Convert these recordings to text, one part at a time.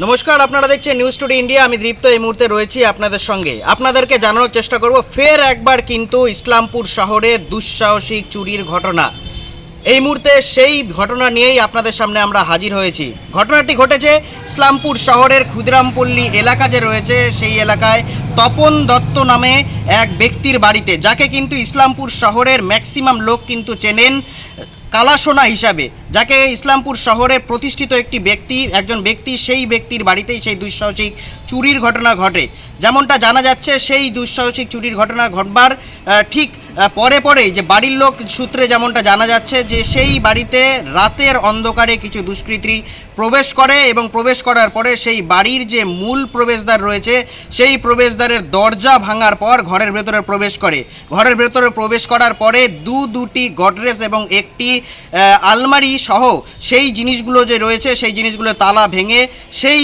নমস্কার, আপনারা দেখছেন নিউজ টুডে ইন্ডিয়া আমি দীপ্ত, এই মুহূর্তে রয়েছি আপনাদের সঙ্গে। আপনাদেরকে জানানোর চেষ্টা করব, ফের একবার কিন্তু ইসলামপুর শহরে দুঃসাহসিক চুরির ঘটনা। এই মুহূর্তে সেই ঘটনা নিয়েই আপনাদের সামনে আমরা হাজির হয়েছি। ঘটনাটি ঘটেছে ইসলামপুর শহরের ক্ষুদিরামপল্লী এলাকা যে রয়েছে, সেই এলাকায় তপন দত্ত নামে এক ব্যক্তির বাড়িতে, যাকে কিন্তু ইসলামপুর শহরের ম্যাক্সিমাম লোক কিন্তু চেনেন। কালাসোনা হিসাবে, যাকে ইসলামপুর শহরে প্রতিষ্ঠিত একটি ব্যক্তি, একজন ব্যক্তি সেই ব্যক্তির বাড়িতেই সেই দুঃসাহসিক চুরির ঘটনা ঘটে। যেমনটা জানা যাচ্ছে, সেই দুঃসাহসিক চুরির ঘটনা ঘটবার ঠিক পরে পরেই যে বাড়ির লোক সূত্রে যেমনটা জানা যাচ্ছে যে সেই বাড়িতে রাতের অন্ধকারে কিছু দুষ্কৃতী প্রবেশ করে এবং প্রবেশ করার পরে সেই বাড়ির যে মূল প্রবেশদ্বার রয়েছে, সেই প্রবেশদ্বারের দরজা ভাঙার পর ঘরের ভেতরে প্রবেশ করে। ঘরের ভেতরে প্রবেশ করার পরে দু দুটি গডরেজ এবং একটি আলমারি সহ সেই জিনিসগুলো যে রয়েছে, সেই জিনিসগুলো তালা ভেঙে সেই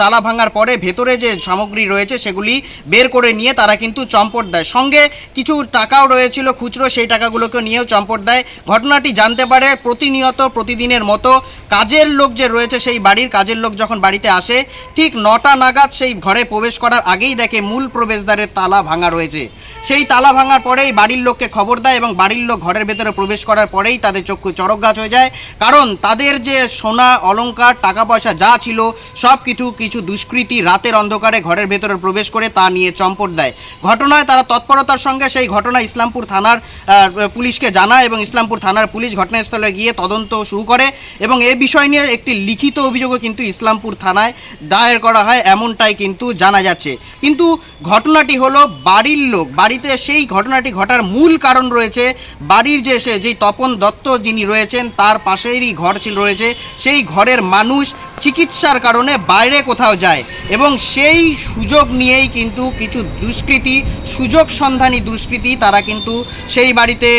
তালা ভাঙার পরে ভেতরে যে সামগ্রী রয়েছে সেগুলি বের করে নিয়ে তারা কিন্তু চম্পট দেয়। সঙ্গে কিছু টাকাও রয়েছিল খুচরো সেই টাকাগুলোকে নিয়েও চম্পট দেয়। ঘটনাটি জানতে পারে প্রতিনিয়ত প্রতিদিনের মতো কাজের লোক যে রয়েছে, সেই বাড়ির কাজের লোক যখন বাড়িতে আসে, ঠিক নটা নাগাদ সেই ঘরে প্রবেশ করার আগেই দেখে মূল প্রবেশদ্বারের তালা ভাঙা রয়েছে। সেই তালা ভাঙার পরেই বাড়ির লোককে খবর দেয় এবং বাড়ির লোক ঘরের ভেতরে প্রবেশ করার পরেই তাদের চক্ষু চরক গাছ হয়ে যায়। কারণ তাদের যে সোনা, অলংকার টাকা পয়সা যা ছিল সব কিছু কিছু দুষ্কৃতী রাতের অন্ধকারে ঘরের ভেতরে প্রবেশ করে তা নিয়ে চম্পট দেয়। ঘটনায় তারা তৎপরতার সঙ্গে সেই ঘটনা ইসলামপুর থানার পুলিশকে জানায় এবং ইসলামপুর থানার পুলিশ ঘটনাস্থলে গিয়ে তদন্ত শুরু করে এবং এই বিষয় নিয়ে একটি লিখিত অভিযোগও কিন্তু ইসলামপুর থানায় দায়ের করা হয়, এমনটাই কিন্তু জানা যাচ্ছে। কিন্তু ঘটনাটি হলো বাড়ির লোক, বাড়িতে সেই ঘটনাটি ঘটার মূল কারণ রয়েছে, বাড়ির যে সে, যেই তপন দত্ত যিনি রয়েছেন, তার পাশেরই ঘর ছিল রয়েছে, সেই ঘরের মানুষ চিকিৎসার কারণে বাইরে কোথাও যায় এবং সেই সুযোগ নিয়েই কিন্তু কিছু দুষ্কৃতী, সুযোগ সন্ধানী দুষ্কৃতী তারা কিন্তু সেই বাড়িতে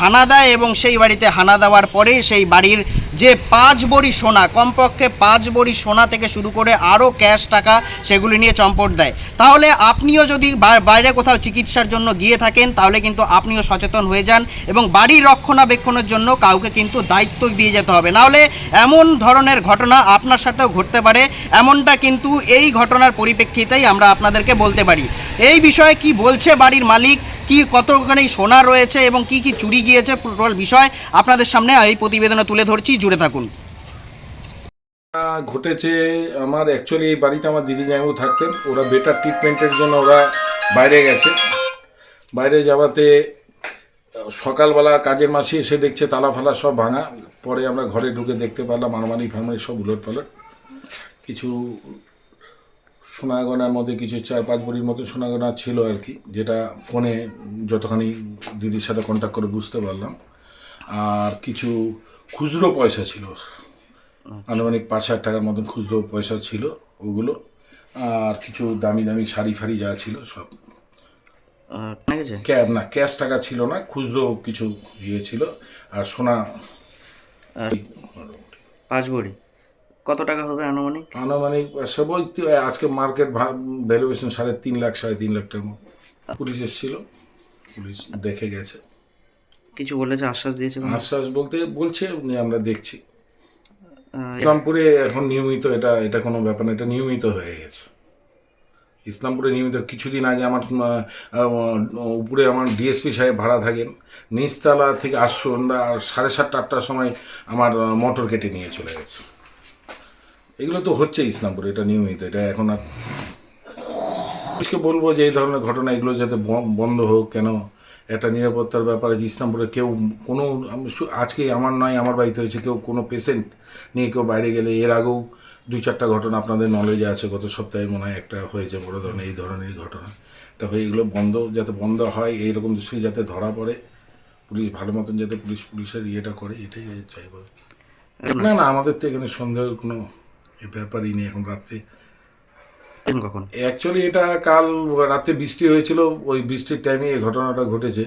হানা দেয় এবং সেই বাড়িতে হানা দেওয়ার পরে সেই বাড়ির যে পাঁচ বড়ি সোনা, কমপক্ষে পাঁচ বড়ি সোনা থেকে শুরু করে আরও ক্যাশ টাকা সেগুলি নিয়ে চম্পট দেয়। তাহলে আপনিও যদি বাইরে কোথাও চিকিৎসার জন্য গিয়ে থাকেন, তাহলে কিন্তু আপনিও সচেতন হয়ে যান এবং বাড়ির রক্ষণাবেক্ষণের জন্য কাউকে কিন্তু দায়িত্ব দিয়ে যেতে হবে। নাহলে এমন ধরনের ঘটনা আপনার সাথেও ঘটতে পারে, এমনটা কিন্তু এই ঘটনার পরিপ্রেক্ষিতেই আমরা আপনাদেরকে বলতে পারি। এই বিষয়ে কি বলছে বাড়ির মালিক? কি কতখানি সোনা রয়েছে এবং কি কি চুরি গিয়েছে, টোটাল বিষয় আপনাদের সামনে এই প্রতিবেদনে তুলে ধরছি, জুড়ে থাকুন। ঘটেছে আমার অ্যাকচুয়ালি এই বাড়িতে আমার দিদি জামাইবু থাকতেন, ওরা বেটার ট্রিটমেন্টের জন্য ওরা বাইরে গেছে। বাইরে যাওয়াতে সকালবেলা কাজের মাসি এসে দেখছে তালা ফালা সব ভাঙা, পরে আমরা ঘরে ঢুকে দেখতে পারলাম আলমারি ফালমারি সব উলট পালট কিছু সোনাগনার মধ্যে কিছু চার পাঁচ বড়ির মতো সোনাগনা ছিল আর কি যেটা ফোনে যতখানি দিদির সাথে কন্ট্যাক্ট করে বুঝতে পারলাম। আর কিছু খুচরো পয়সা ছিল আনুমানিক পাঁচ হাজার টাকার মতন খুচরো পয়সা ছিল ওগুলো আর কিছু দামি দামি শাড়ি ফাড়ি যা ছিল সব। ঠিক আছে ক্যাব না ক্যাশ টাকা ছিল না খুচরো কিছু ইয়ে ছিল আর সোনা পাঁচ বড়ি? কত টাকা হবে আনুমানিক? আনুমানিক সে বলতে আজকে মার্কেট ভ্যালুয়েশন সাড়ে তিন লাখ সাড়ে তিন লাখ টাকার মতো। পুলিশ এসেছিল পুলিশ দেখে গেছে। কিছু বলেছে আশ্বাস দিয়েছে আশ্বাস বলতে বলছে আমরা দেখছি। ইসলামপুরে এখন নিয়মিত এটা এটা কোনো ব্যাপার না এটা নিয়মিত হয়ে গেছে। ইসলামপুরে নিয়মিত কিছুদিন আগে আমার উপরে আমার ডিএসপি সাহেব ভাড়া থাকেন নিচতলা থেকে আর সাড়ে সাতটা আটটার সময় আমার মোটর কেটে নিয়ে চলে গেছে। এগুলো তো হচ্ছে ইসলামপুরে, এটা নিয়মিত, এটা এখন আর পুলিশকে বলব যে এই ধরনের ঘটনা, এগুলো যাতে বন্ধ হোক, কেন একটা নিরাপত্তার ব্যাপারে যে ইসলামপুরে কেউ কোনো আজকে আমার নয়, আমার বাড়িতে হয়েছে কেউ কোনো পেশেন্ট নিয়ে কেউ বাইরে গেলে, এর আগেও দুই চারটা ঘটনা আপনাদের নলেজে আছে, গত সপ্তাহে মনে হয় একটা হয়েছে, বড় ধরনের এই ধরনের ঘটনা এটা হয়ে এগুলো বন্ধ, যাতে বন্ধ হয়, এইরকম দৃশ্যই যাতে ধরা পড়ে, পুলিশ ভালো মতন যাতে পুলিশ, পুলিশের ইয়েটা করে, এটাই চাইব। না না, আমাদের তো এখানে সন্দেহের কোনো এ ব্যাপারই নেই এখন রাত্রে। কখন? অ্যাকচুয়ালি এটা কাল রাতে বৃষ্টি হয়েছিল ওই বৃষ্টির টাইমে এই ঘটনাটা ঘটেছে।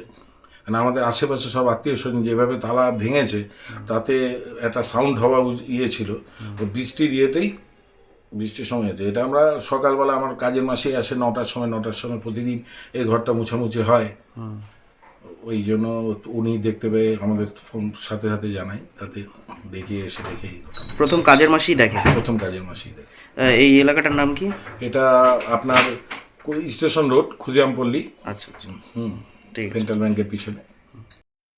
মানে আমাদের আশেপাশে সব আত্মীয় স্বজন যেভাবে তালা ভেঙেছে তাতে একটা সাউন্ড হওয়া ইয়ে ছিল। তো বৃষ্টির ইয়েতেই বৃষ্টির সময় হয়েছে এটা আমরা সকালবেলা আমার কাজের মাসে আসে নটার সময় নটার সময় প্রতিদিন এই ঘরটা মুছামুছি হয়। ওই জন্য উনি দেখতে পেয়ে আমাদের ফোন সাথে সাথে জানাই তাতে দেখে এসে দেখে এই। প্রথম কাজের মাসেই দেখে? প্রথম কাজের মাসেই দেখে। এই এলাকাটার নাম কি? এটা আপনার স্টেশন রোড খুদিয়ামপল্লী। আচ্ছা আচ্ছা। হুম ঠিক সেন্ট্রাল ব্যাংকের পিছনে।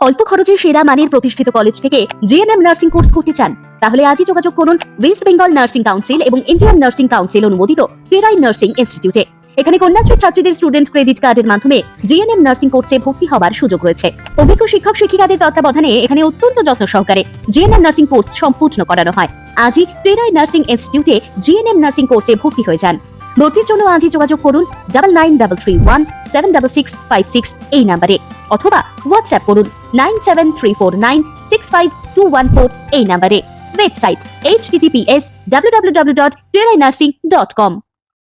অল্প খরচে সেরা মানের প্রতিষ্ঠিত কলেজ থেকে জিএনএম নার্সিং কোর্স করতে চান তাহলে আজই যোগাযোগ করুন ওয়েস্ট বেঙ্গল নার্সিং কাউন্সিল এবং ইন্ডিয়ান নার্সিং কাউন্সিল অনুমোদিত টেরাই নার্সিং ইনস্টিটিউটে এখানে কন্যাশ্রী ছাত্রীদের স্টুডেন্ট ক্রেডিট কার্ডের মাধ্যমে জিএনএম নার্সিং কোর্সে ভর্তি হবার সুযোগ রয়েছে। অভিজ্ঞ শিক্ষক, শিক্ষিকাদের তত্ত্বাবধানে এখানে অত্যন্ত যত্ন সহকারে জিএনএম নার্সিং কোর্স সম্পূর্ণ করানো হয়। আজই টেরাই নার্সিং ইনস্টিটিউটে জিএনএম নার্সিং কোর্সে ভর্তি হয়ে যান। ভর্তির জন্য আজই যোগাযোগ করুন double nine double three one seven double six five six এই নাম্বারে অথবা হোয়াটসঅ্যাপ করুন nine seven three four nine six five two one four এই নাম্বারে website H TTPS W W W dot Terai nursing dot com